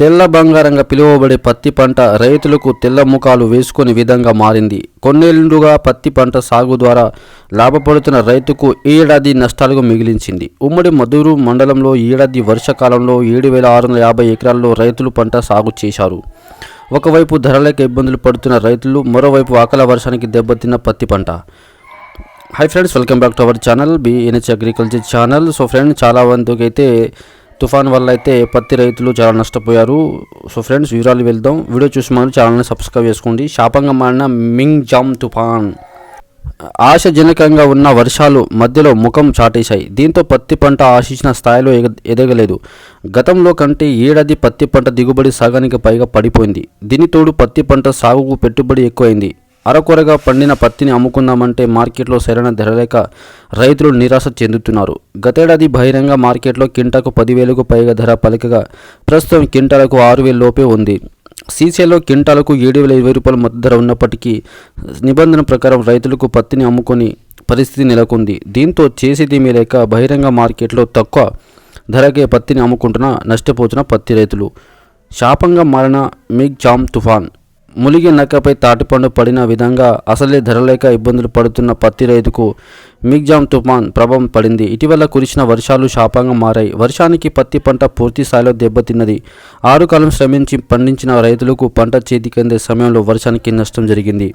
తెల్ల బంగారంగా పిలువబడే పత్తి పంట రైతులకు తెల్ల ముఖాలు వేసుకునే విధంగా మారింది. కొన్నేళ్ళుగా పత్తి పంట సాగు ద్వారా లాభపడుతున్న రైతుకు ఈ ఏడాది నష్టాలకు మిగిలించింది. ఉమ్మడి మధురు మండలంలో ఏడాది వర్షాకాలంలో ఏడు వేల ఆరు వందల యాభై ఎకరాల్లో రైతులు పంట సాగు చేశారు. ఒకవైపు ధరలకు ఇబ్బందులు పడుతున్న రైతులు మరోవైపు ఆకల వర్షానికి దెబ్బతిన్న పత్తి పంట. Hi friends welcome back to our channel BNH agriculture channel so friends చాలా మందికి అయితే తుఫాన్ వల్ల అయితే పత్తి రైతులు చాలా నష్టపోయారు. సో ఫ్రెండ్స్ వివరాలు వెళ్దాం. వీడియో చూసి మనం ఛానల్ని సబ్స్క్రైబ్ చేసుకోండి. శాపంగా మారిన మింగ్ జామ్ తుఫాన్. ఆశాజనకంగా ఉన్న వర్షాలు మధ్యలో ముఖం చాటేశాయి. దీంతో పత్తి పంట ఆశించిన స్థాయిలో ఎగ- ఎదగలేదు. గతంలో కంటే ఏడాది పత్తి పంట దిగుబడి సగానికి పైగా పడిపోయింది. దీని తోడు పత్తి పంట సాగుకు పెట్టుబడి ఎక్కువైంది. అరకొరగా పండిన పత్తిని అమ్ముకుందామంటే మార్కెట్లో సరైన ధర లేక రైతులు నిరాశ చెందుతున్నారు. గతేడాది బహిరంగ మార్కెట్లో కింటాకు పదివేలకు పైగా ధర పలికగా ప్రస్తుతం కింటాలకు ఆరు వేల లోపే ఉంది. సీసీలో కింటాలకు ఏడు వేల ఇరవై రూపాయల మద్దతు ధర ఉన్నప్పటికీ నిబంధన ప్రకారం రైతులకు పత్తిని అమ్ముకొని పరిస్థితి నెలకొంది. దీంతో చేసేదేమీ లేక బహిరంగ మార్కెట్లో తక్కువ ధరకే పత్తిని అమ్ముకుంటున్న నష్టపోతున్న పత్తి రైతులు. శాపంగా మారిన మిగ్ జామ్ తుఫాన్ ములిగి నక్కపై తాటిపండు పడిన విధంగా అసలే ధరలేక ఇబ్బందులు పడుతున్న పత్తి రైతుకు మిగ్జామ్ తుఫాన్ ప్రభావం పడింది. ఇటీవల కురిసిన వర్షాలు శాపంగా మారాయి. వర్షానికి పత్తి పంట పూర్తి స్థాయిలో దెబ్బతిన్నది. ఆరు కాలం శ్రమించి పండించిన రైతులకు పంట చేతికందే సమయంలో వర్షానికి నష్టం జరిగింది.